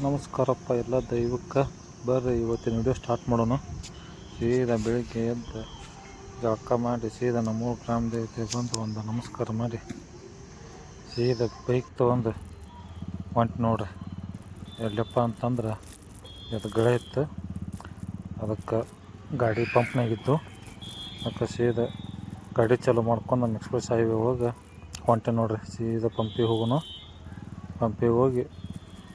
ನಮಸ್ಕಾರಪ್ಪ ಎಲ್ಲ ದೈವಕ್ಕೆ. ಬರ್ರಿ, ಇವತ್ತಿನ ವಿಡಿಯೋ ಸ್ಟಾರ್ಟ್ ಮಾಡೋಣ. ಸೀದಾ ಬೆಳಿಗ್ಗೆ ಎದ್ದು ಜಳಕ ಮಾಡಿ, ಸೀದಾ ನಮ್ಮೂರು ಗ್ರಾಮ ದೇವತೆ ಬಂದು ಒಂದು ನಮಸ್ಕಾರ ಮಾಡಿ. ಸೀದಾ ಬೈಕ್ ತೊಗೊಂಡು ಹೊಂಟು ನೋಡ್ರಿ. ಎಲ್ಲಪ್ಪ ಅಂತಂದ್ರೆ ಇದು ಗಿಡ ಇತ್ತು. ಅದಕ್ಕೆ ಗಾಡಿ ಪಂಪ್ನಾಗಿತ್ತು ಅದಕ್ಕೆ ಸೀದಾ ಗಾಡಿ ಚಾಲು ಮಾಡ್ಕೊಂಡು ನಮ್ಮ ಎಕ್ಸ್ಪ್ರೆಸ್ ಹೈವೇ ಒಳಗೆ ಹೊಂಟೆ ನೋಡ್ರಿ. ಸೀದಾ ಪಂಪಿಗೆ ಹೋಗೋಣ. ಪಂಪಿಗೆ ಹೋಗಿ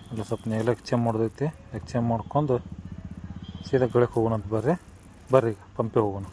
ಅಲ್ಲಿ ಸ್ವಲ್ಪ ನೇಲ್ ಎಕ್ಸ್ಚೇಂಜ್ ಮಾಡೋದೈತಿ. ಎಕ್ಸ್ಚೇಂಜ್ ಮಾಡ್ಕೊಂಡು ಸೀದಾ ಗಳಕ್ಕೆ ಹೋಗೋಣ ಅಂತ ಬರ್ರಿ. ಬರ್ರಿ ಈಗ ಹೋಗೋಣ.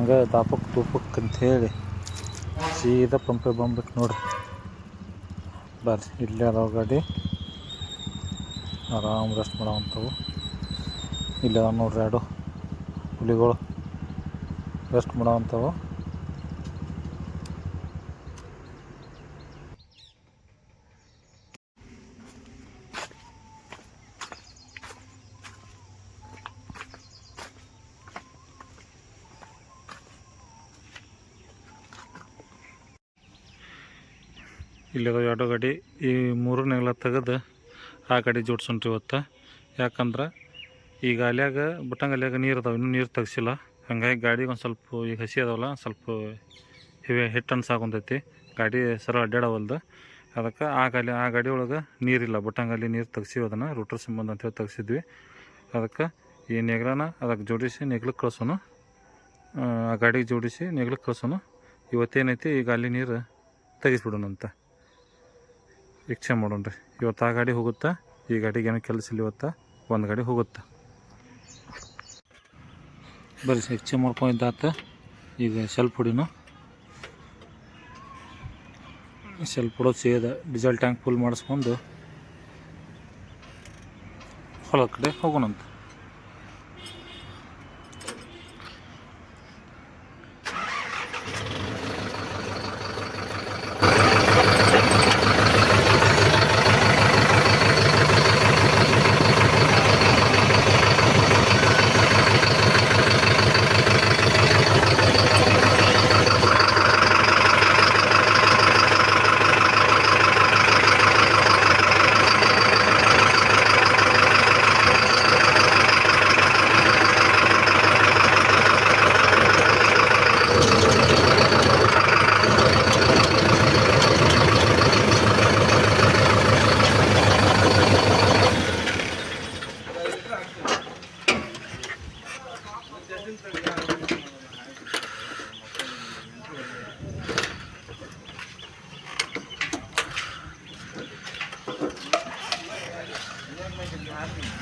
ಹಂಗೆ ದಾಪಕ್ ತೂಪಕ್ ಅಂತ ಹೇಳಿ ಸೀದಾ ಪಂಪಿಗೆ ಬಂದ್ಬಿಟ್ಟು ನೋಡ್ರಿ ಬರ್ರಿ, ಇಲ್ಲೇ ಅದಾವ ಗಾಡಿ. ಆರಾಮ್ ರೆಸ್ಟ್ ಮಾಡೋವಂಥವು ಇಲ್ಲೇ ಅದಾವ ನೋಡ್ರಿ ಎರಡು ಹುಲಿಗಳು ರೆಸ್ಟ್ ಮಾಡೋವಂಥವು ಇಲ್ಲದ ಎರಡು ಗಾಡಿ, ಈ ಮೂರು ನೆಗಲ ತೆಗೆದು ಆ ಗಾಡಿ ಜೋಡ್ಸೊಂಟ್ರಿ ಇವತ್ತು. ಯಾಕಂದ್ರೆ ಈಗ ಅಲ್ಯಾಗ, ಬುಟ್ಟಂಗ ಅಲ್ಯಾಗ ನೀರು ಅದಾವೆ, ಇನ್ನೂ ನೀರು ತೆಗ್ಸಿಲ್ಲ. ಹಂಗಾಗಿ ಗಾಡಿಗೆ ಒಂದು ಸ್ವಲ್ಪ ಈಗ ಹಸಿ ಅದಾವಲ್ಲ, ಸ್ವಲ್ಪ ಹಿವೆ ಹಿಟ್ಟು ಅನ್ಸಾಕೊಂತೈತಿ ಗಾಡಿ ಸರ ಅಡ್ಡಾಡವಲ್ದು ಅದಕ್ಕೆ ಆ ಗಾಲಿ, ಆ ಗಾಡಿ ಒಳಗೆ ನೀರಿಲ್ಲ. ಬುಟ್ಟಂಗಲ್ಲಿ ನೀರು ತೆಗ್ಸಿವಿ ಅದನ್ನು ರೂಟರ್ ಸಂಬಂಧ ಅಂತೇಳಿ ತೆಗ್ಸಿದ್ವಿ. ಅದಕ್ಕೆ ಈ ನೆಗ್ಲನ ಅದಕ್ಕೆ ಜೋಡಿಸಿ ನೆಗ್ಲಕ್ಕೆ ಕಳ್ಸೋಣ ಆ ಗಾಡಿಗೆ ಜೋಡಿಸಿ ನೆಗ್ಲಕ್ಕೆ ಕಳ್ಸೋಣ ಇವತ್ತೇನೈತಿ, ಈಗ ಅಲ್ಲಿ ನೀರು ತೆಗಿಸ್ಬಿಡೋಣಂತ. ಇಚ್ಛೆ ಮಾಡೋಣ ರೀ ಇವತ್ತು ಆ ಗಾಡಿ ಹೋಗುತ್ತಾ? ಈ ಗಾಡಿಗೆ ಏನೋ ಕೆಲಸ ಇಲ್ಲ ಇವತ್ತು? ಒಂದು ಗಾಡಿ ಹೋಗುತ್ತೆ? ಬರ್ರಿ ಇಚ್ಛೆ ಮಾಡ್ಕೊಂಡಿದ್ದಾತ ಈಗ ಸೆಲ್ಫ್ ಹೊಡಿನೋ? ಸೆಲ್ಫ್ ಹೊಡೋದು ಸೇದ. ಡೀಸೆಲ್ ಟ್ಯಾಂಕ್ ಫುಲ್ ಮಾಡಿಸ್ಕೊಂಡು ಹೊಲ ಕಡೆ ಹೋಗೋಣಂತ.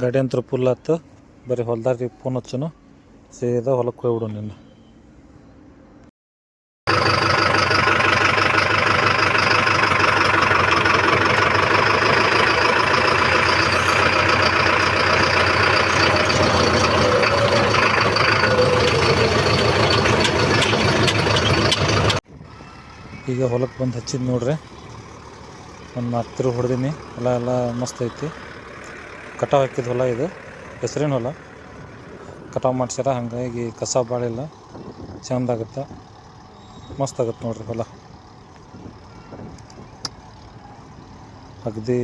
ಗಾಡಿ ಅಂತೂ ಫುಲ್ ಆಯ್ತು ಬರೀ ಹೊಲ್ದಾರಿಗೆ ಫೋನ್ ಹಚ್ಚನು. ಸೀದಾ ಹೊಲಕ್ಕೆ ಹೋಗ್ಬಿಡು ನಿನ್ನ ಈಗ ಹೊಲಕ್ಕೆ ಬಂದು ಹಚ್ಚಿದ್ ನೋಡ್ರಿ. ಒಂದು ನಾಲ್ಕು ಹೊಡೆದೀನಿ. ಹೊಲ ಎಲ್ಲ ಮಸ್ತ್ ಐತಿ. ಕಟಾವ್ ಹಾಕಿದ ಹೊಲ ಇದು. ಹೆಸರಿನ ಹೊಲ? ಕಟಾವು ಮಾಡ್ಸ್ಯಾರ ಹಾಗಾಗಿ ಕಸ ಬಾಳಿಲ್ಲ ಚಂದ ಆಗುತ್ತೆ ಮಸ್ತ್ ಆಗುತ್ತೆ ನೋಡ್ರಿ ಹೊಲ. ಅಗದಿ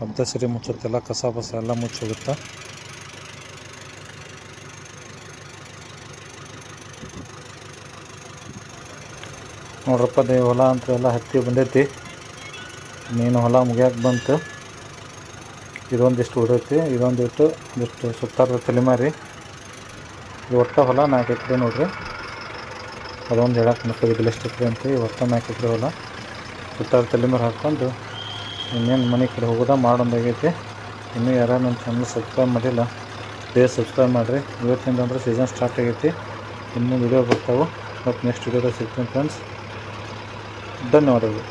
ಅರ್ಧ ಸರಿ ಮುಚ್ಚುತ್ತೆಲ್ಲ ಕಸ ಬಸ ಎಲ್ಲ ಮುಚ್ಚೋಗುತ್ತೆ. ನೋಡ್ರಪ್ಪ ಅದೇ ಹೊಲ ಅಂತ ಎಲ್ಲ ಹತ್ತಿ ಬಂದೈತಿ. ನೀನು ಹೊಲ ಮುಗಿಯಕ್ಕೆ ಬಂತು. ಇದೊಂದಿಷ್ಟು ಉಳಿದೈತಿ ಇದೊಂದಿಟ್ಟು ಒಂದಿಷ್ಟು ಸುತ್ತಾರ ತಲೆಮಾರಿ. ಇದು ಒಟ್ಟು ಹೊಲ ನಾಲ್ಕು ಎಕರೆ ನೋಡ್ರಿ. ಅದೊಂದು ಹೇಳಕ್ಕೆ ಮಕ್ಕಳಿದ್ದಿಲ್ಲ ಎಷ್ಟು ಎಕರೆ ಅಂತ ಈ ಒಟ್ಟ ನಾಲ್ಕು ಎಕರೆ ಹೊಲ. ಸುತ್ತಾರ ಮೇಲೆ ಹಾಕ್ಕೊಂಡು ಇನ್ನೇನು ಮನೆ ಕಡೆ ಹೋಗೋದ ಮಾಡೊಂದಾಗೈತಿ ಇನ್ನೂ ಯಾರು ನನ್ನ ಚಾನಲ್ ಸಬ್ಸ್ಕ್ರೈಬ್ ಮಾಡಿಲ್ಲ ಪ್ಲೀಸ್ ಸಬ್ಸ್ಕ್ರೈಬ್ ಮಾಡಿರಿ. ಇವತ್ತಿಂದ ಅಂದರೆ ಸೀಸನ್ ಸ್ಟಾರ್ಟ್ ಆಗೈತಿ. ಇನ್ನೂ ವಿಡಿಯೋ ಬರ್ತಾವೆ. ಮತ್ತು ನೆಕ್ಸ್ಟ್ ವಿಡಿಯೋದಾಗ ಸಿಗ್ತೀನಿ ಫ್ರೆಂಡ್ಸ್ ಧನ್ಯವಾದಗಳು.